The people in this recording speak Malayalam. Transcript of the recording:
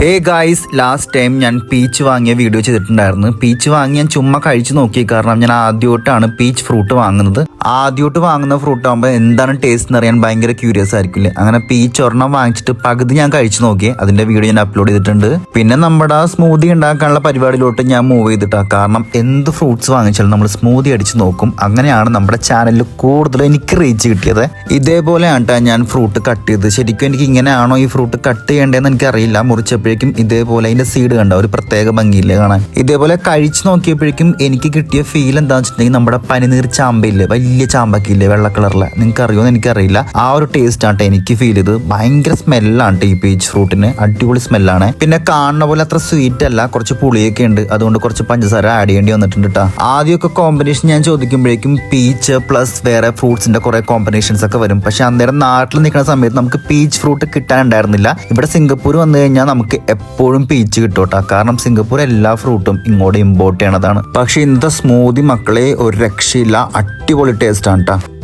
ഹേ ഗായ്സ് ലാസ്റ്റ് ടൈം ഞാൻ പീച്ച് വാങ്ങിയ വീഡിയോ ചെയ്തിട്ടുണ്ടായിരുന്നു. പീച്ച് വാങ്ങി ഞാൻ ചുമ്മാ കഴിച്ചു നോക്കി. കാരണം ഞാൻ ആദ്യമായിട്ടാണ് പീച്ച് ഫ്രൂട്ട് വാങ്ങുന്നത്. ആദ്യമായിട്ട് വാങ്ങുന്ന ഫ്രൂട്ട് ആകുമ്പോൾ എന്താണ് ടേസ്റ്റ് എന്ന് അറിയാൻ ഭയങ്കര ക്യൂരിയസ് ആയിരിക്കില്ലേ അങ്ങനെ പീച്ച് ഒരെണ്ണം വാങ്ങിച്ചിട്ട് പകുതി ഞാൻ കഴിച്ചു നോക്കി. അതിന്റെ വീഡിയോ ഞാൻ അപ്ലോഡ് ചെയ്തിട്ടുണ്ട്. പിന്നെ നമ്മുടെ സ്മൂതി ഉണ്ടാക്കാനുള്ള പരിപാടിയിലോട്ട് ഞാൻ മൂവ് ചെയ്തിട്ടാ. കാരണം എന്ത് ഫ്രൂട്ട്സ് വാങ്ങിച്ചാലും നമ്മൾ സ്മൂതി അടിച്ച് നോക്കും. അങ്ങനെയാണ് നമ്മുടെ ചാനലിൽ കൂടുതൽ എനിക്ക് റീച്ച് കിട്ടിയത്. ഇതേപോലെയാണ് ഞാൻ ഫ്രൂട്ട് കട്ട് ചെയ്തത്. ശരിക്കും എനിക്ക് ഇങ്ങനെയാണോ ഈ ഫ്രൂട്ട് കട്ട് ചെയ്യേണ്ടതെന്ന് എനിക്കറിയില്ല. മുറിച്ചപ്പോഴേക്കും ഇതേപോലെ അതിന്റെ സീഡ് കണ്ട? ഒരു പ്രത്യേക ഭംഗിയില്ലേ കാണാൻ. ഇതേപോലെ കഴിച്ചു നോക്കിയപ്പോഴേക്കും എനിക്ക് കിട്ടിയ ഫീൽ എന്താണെന്ന് വെച്ചിട്ടുണ്ടെങ്കിൽ നമ്മുടെ പനിനീർ ചാമ്പയില്ലേ? വലിയ ചാമ്പക്കില്ലേ വെള്ള കളറിലെ നിങ്ങൾക്ക് അറിയുമെന്ന് എനിക്കറിയില്ല. ആ ഒരു ടേസ്റ്റ് ആണ് എനിക്ക് ഫീൽ ചെയ്ത് ഭയങ്കര സ്മെല്ലാണ് ഈ പീച്ച് ഫ്രൂട്ടിന് അടിപൊളി സ്മെല്ലാണ് പിന്നെ കാണുന്ന പോലെ അത്ര സ്വീറ്റ് അല്ല. കുറച്ച് പുളിയൊക്കെ ഉണ്ട്. അതുകൊണ്ട് കുറച്ച് പഞ്ചസാര ആഡ് ചെയ്യേണ്ടി വന്നിട്ടുണ്ട് കേട്ടോ ആദ്യമൊക്കെ കോമ്പിനേഷൻ ഞാൻ ചോദിക്കുമ്പോഴേക്കും പീച്ച് പ്ലസ് വേറെ ഫ്രൂട്ട്സിന്റെ കുറെ കോമ്പിനേഷൻസ് ഒക്കെ വരും. പക്ഷെ അന്നേരം നാട്ടിൽ നിൽക്കുന്ന സമയത്ത് നമുക്ക് പീച്ച് ഫ്രൂട്ട് കിട്ടാൻ ഉണ്ടായിരുന്നില്ല ഇവിടെ സിംഗപ്പൂർ വന്നു കഴിഞ്ഞാൽ നമുക്ക് എപ്പോഴും പീച്ച് കിട്ടോട്ടാ. കാരണം സിംഗപ്പൂർ എല്ലാ ഫ്രൂട്ടും ഇങ്ങോട്ട് ഇമ്പോർട്ട് ചെയ്യണതാണ്. പക്ഷെ ഇന്നത്തെ സ്മൂതി മക്കളെ ഒരു രക്ഷയില്ല. അടിപൊളി ടേസ്റ്റ് ആണ് കേട്ടോ